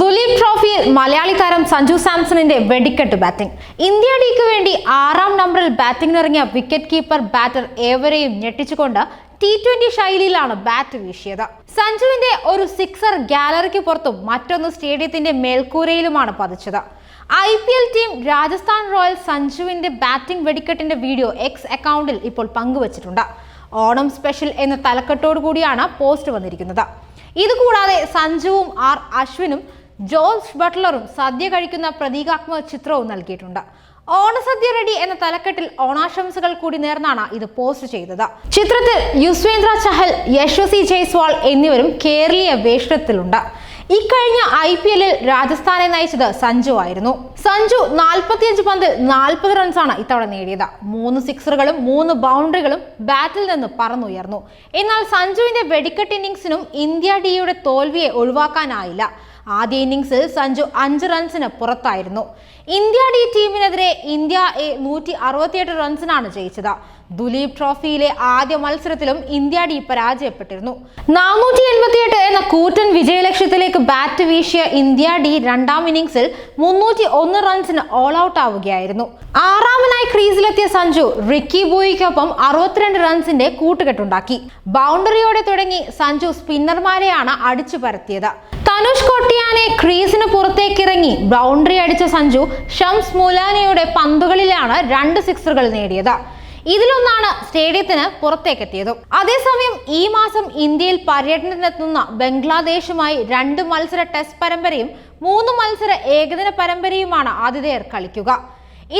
ദുലീപ് ട്രോഫിയിൽ മലയാളി താരം സഞ്ജു സാംസണിന്റെ വെടിക്കെട്ട് ബാറ്റിംഗ്. ഇന്ത്യ ഡിക്ക് വേണ്ടി ആറാം നമ്പറിൽ ബാറ്റിംഗിനിറങ്ങിയ വിക്കറ്റ് കീപ്പർ ബാറ്റർ ഏവരെയും ഞെട്ടിച്ചുകൊണ്ട് ടി ട്വന്റി ശൈലിയിലാണ് ബാറ്റ് വീശിയത്. സഞ്ജുവിന്റെ ഒരു സിക്സർ ഗാലറിക്ക് പുറത്തും മറ്റൊന്ന് സ്റ്റേഡിയത്തിന്റെ മേൽക്കൂരയിലുമാണ് പതിച്ചത്. I P L team Rajasthan Royals സഞ്ജുവിന്റെ ബാറ്റിംഗ് വെടിക്കെട്ടിന്റെ വീഡിയോ എക്സ് അക്കൗണ്ടിൽ ഇപ്പോൾ പങ്കുവച്ചിട്ടുണ്ട്. ഓണം സ്പെഷ്യൽ എന്ന തലക്കെട്ടോടു കൂടിയാണ് പോസ്റ്റ് വന്നിരിക്കുന്നത്. ഇതുകൂടാതെ സഞ്ജുവും ആർ അശ്വിനും ജോർജ് ബട്ട്ലറും സദ്യ കഴിക്കുന്ന പ്രതീകാത്മക ചിത്രവും നൽകിയിട്ടുണ്ട്. ഓണസദ്യ റെഡി എന്ന തലക്കെട്ടിൽ ഓണാശംസകൾ കൂടി നേർന്നാണ് ഇത് പോസ്റ്റ് ചെയ്തത്. ചിത്രത്തിൽ യുസ്വേന്ദ്ര ചഹൽ യശ്വസി ജയ്സ്വാൾ എന്നിവരും കേരളീയ വേഷത്തിലുണ്ട്. ഇക്കഴിഞ്ഞ ഐ പി എല്ലിൽ രാജസ്ഥാനെ നയിച്ചത് സഞ്ജു ആയിരുന്നു. സഞ്ജു നാൽപ്പത്തിയഞ്ച് പന്തിൽ നാൽപ്പത് റൺസാണ് ഇത്തവണ നേടിയത്. മൂന്ന് സിക്സറുകളും മൂന്ന് ബൗണ്ടറികളും ബാറ്റിൽ നിന്ന് പറന്നുയർന്നു. എന്നാൽ സഞ്ജുവിന്റെ വെടിക്കെട്ട് ഇന്നിംഗ്സിനും ഇന്ത്യ ഡിയുടെ തോൽവിയെ ഒഴിവാക്കാനായില്ല. ആദ്യ ഇന്നിംഗ്സിൽ സഞ്ജു അഞ്ച് റൺസിന് പുറത്തായിരുന്നു. ഇന്ത്യ ഡി ടീമിനെതിരെ ഇന്ത്യ എ നൂറ്റി അറുപത്തിയെട്ട് റൺസിനാണ് ജയിച്ചത്. ദുലീപ് ട്രോഫിയിലെ ആദ്യ മത്സരത്തിലും ഇന്ത്യ ഡി പരാജയപ്പെട്ടിരുന്നു. നാനൂറ്റി എൺപത്തിയെട്ട് എന്ന കൂറ്റൻ വിജയലക്ഷ്യത്തിലേക്ക് ബാറ്റ് വീശിയ ഇന്ത്യ ഡി രണ്ടാം ഇന്നിംഗ്സിൽ മുന്നൂറ്റി ഒന്ന് റൺസിന് ഓൾ ഔട്ട് ആവുകയായിരുന്നു. ആറാമനായി ക്രീസിലെത്തിയ സഞ്ജു റിക്കി ബോയിക്കൊപ്പം അറുപത്തിരണ്ട് റൺസിന്റെ കൂട്ടുകെട്ടുണ്ടാക്കി. ബൗണ്ടറിയോടെ തുടങ്ങി സഞ്ജു സ്പിന്നർമാരെയാണ് അടിച്ചു പരത്തിയത് തനുഷ് കൊട്ടിയാനെ ക്രീസിന് പുറത്തേക്കിറങ്ങി. ബൗണ്ടറി അടിച്ച സഞ്ജു ഷംസ് മുലാനയുടെ പന്തുകളിലാണ് രണ്ട് സിക്സറുകൾ നേടിയത്. ഇതിലൊന്നാണ് സ്റ്റേഡിയത്തിന് പുറത്തേക്കെത്തിയത്. അതേസമയം ഈ മാസം ഇന്ത്യയിൽ പര്യടനത്തിനെത്തുന്ന ബംഗ്ലാദേശുമായി രണ്ട് മത്സര ടെസ്റ്റ് പരമ്പരയും മൂന്ന് മത്സര ഏകദിന പരമ്പരയുമാണ് ആതിഥേയർ കളിക്കുക.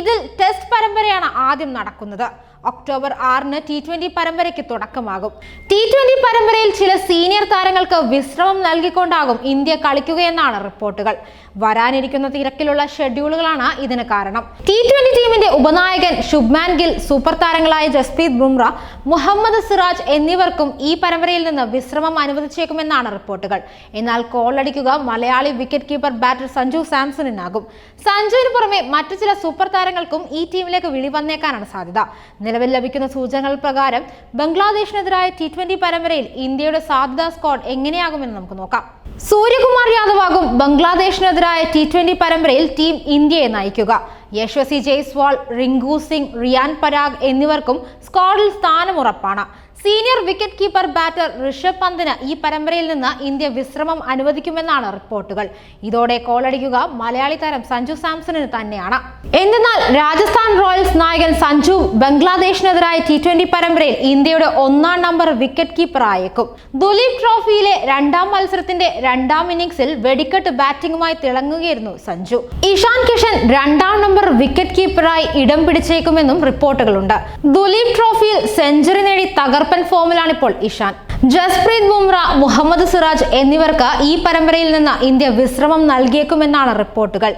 ഇതിൽ ടെസ്റ്റ് പരമ്പരയാണ് ആദ്യം നടക്കുന്നത്. ഒക്ടോബർ ആറിന് ടി ട്വന്റി പരമ്പരയ്ക്ക് തുടക്കമാകും. ടി ട്വന്റി പരമ്പരയിൽ ചില സീനിയർ താരങ്ങൾക്ക് വിശ്രമം നൽകിക്കൊണ്ടാകും ഇന്ത്യ കളിക്കുകയെന്നാണ് റിപ്പോർട്ടുകൾ. വരാനിരിക്കുന്ന തിരക്കിലുള്ള ഷെഡ്യൂളുകളാണ് ഇതിന് കാരണം. ടി ട്വന്റി ടീമിന്റെ ഉപനായകൻ ശുഭ്മാൻ ഗിൽ സൂപ്പർ താരങ്ങളായ ജസ്പ്രീത് ബുംറ മുഹമ്മദ് സിറാജ് എന്നിവർക്കും ഈ പരമ്പരയിൽ നിന്ന് വിശ്രമം അനുവദിച്ചേക്കുമെന്നാണ് റിപ്പോർട്ടുകൾ. എന്നാൽ കോളടിക്കുക Malayali wicket keeper batter Sanju സാംസണിനാകും. സഞ്ജുവിന് പുറമെ മറ്റു ചില സൂപ്പർ താരങ്ങൾക്കും ഈ ടീമിലേക്ക് വിളി വന്നേക്കാനാണ് സാധ്യത. നിലവിൽ ലഭിക്കുന്ന സൂചനകൾ പ്രകാരം ബംഗ്ലാദേശിനെതിരായ ടി ട്വന്റി പരമ്പരയിൽ ഇന്ത്യയുടെ സാധ്യതാ സ്ക്വാഡ് എങ്ങനെയാകുമെന്ന് നമുക്ക് നോക്കാം. സൂര്യകുമാർ യാദവ് ആകും ബംഗ്ലാദേശിനെതിരായ ടി ട്വന്റി പരമ്പരയിൽ ടീം ഇന്ത്യയെ നയിക്കുക. യശ്വസി ജയ്സ്വാൾ റിങ്കു സിംഗ് റിയാൻ പരാഗ് എന്നിവർക്കും സ്ക്വാഡിൽ സ്ഥാനമുറപ്പാണ്. Senior wicket keeper batter Rishabh പന്തിന് ഈ പരമ്പരയിൽ നിന്ന് ഇന്ത്യ വിശ്രമം അനുവദിക്കുമെന്നാണ് റിപ്പോർട്ടുകൾ. ഇതോടെ കോളടിക്കുക മലയാളി താരം സഞ്ജു സാംസണിന് തന്നെയാണ്. എന്തെന്നാൽ രാജസ്ഥാൻ റോയൽസ് നായകൻ സഞ്ജു ബംഗ്ലാദേശിനെതിരായ ടി ട്വന്റി പരമ്പരയിൽ ഇന്ത്യയുടെ ഒന്നാം നമ്പർ വിക്കറ്റ് കീപ്പർ ആയേക്കും ദുലീപ് ട്രോഫിയിലെ രണ്ടാം മത്സരത്തിന്റെ രണ്ടാം ഇന്നിംഗ്സിൽ വെടിക്കെട്ട് ബാറ്റിംഗുമായി തിളങ്ങുകയായിരുന്നു സഞ്ജു. ഇഷാൻ കിഷൻ രണ്ടാം നമ്പർ വിക്കറ്റ് കീപ്പറായി ഇടം പിടിച്ചേക്കുമെന്നും റിപ്പോർട്ടുകളുണ്ട്. ദുലീപ് ട്രോഫിയിൽ സെഞ്ചുറി നേടി തകർപ്പൻ ഫോമിലാണ് ഇപ്പോൾ ഇഷാൻ. ജസ്പ്രീത് ബുംറ മുഹമ്മദ് സിറാജ് എന്നിവർക്ക് ഈ പരമ്പരയിൽ നിന്ന് ഇന്ത്യ വിശ്രമം നൽകിയേക്കുമെന്നാണ് റിപ്പോർട്ടുകൾ.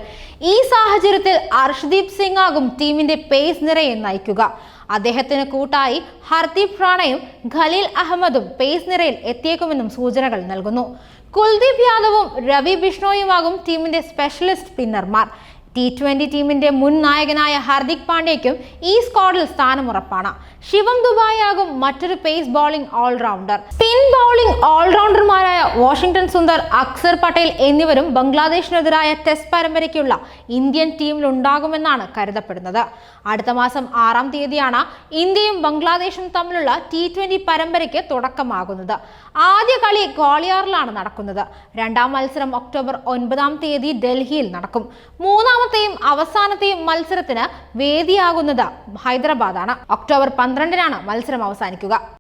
ഈ സാഹചര്യത്തിൽ അർഷ്ദീപ് സിംഗ് ആകും ടീമിന്റെ പേസ് നിരയെ നയിക്കുക. അദ്ദേഹത്തിന് കൂട്ടായി ഹർദീപ് റാണയും ഖലീൽ അഹമ്മദും പേസ് നിരയിൽ എത്തിയേക്കുമെന്നും സൂചനകൾ നൽകുന്നു. കുൽദീപ് യാദവും രവി ബിഷ്ണോയുമാകും ടീമിന്റെ സ്പെഷ്യലിസ്റ്റ് സ്പിന്നർമാർ ടി ട്വന്റി ടീമിന്റെ മുൻ നായകനായ ഹാർദിക് പാണ്ഡ്യയ്ക്കും ഈ സ്ക്വാഡിൽ സ്ഥാനമുറപ്പാണ് ശിവം ദുബായ് ആകും മറ്റൊരു pace bowling allrounder spin bowling ഓൾറൗണ്ടർമാരായ Washington Sundar Axar Patel എന്നിവരും ബംഗ്ലാദേശിനെതിരായ ടെസ്റ്റ് പരമ്പരയ്ക്കുള്ള ഇന്ത്യൻ ടീമിലുണ്ടാകുമെന്നാണ് കരുതപ്പെടുന്നത്. അടുത്ത മാസം ആറാം തീയതിയാണ് ഇന്ത്യയും ബംഗ്ലാദേശും തമ്മിലുള്ള ടി ട്വന്റി പരമ്പരയ്ക്ക് തുടക്കമാകുന്നത്. ആദ്യ കളി ഗ്വാളിയാറിലാണ് നടക്കുന്നത്. രണ്ടാം മത്സരം ഒക്ടോബർ ഒൻപതാം തീയതി ഡൽഹിയിൽ നടക്കും. മൂന്നാമത്തെയും അവസാനത്തെയും മത്സരത്തിന് വേദിയാകുന്നത് ഹൈദരാബാദാണ്. ഒക്ടോബർ പന്ത്രണ്ടിനാണ് മത്സരം അവസാനിക്കുക.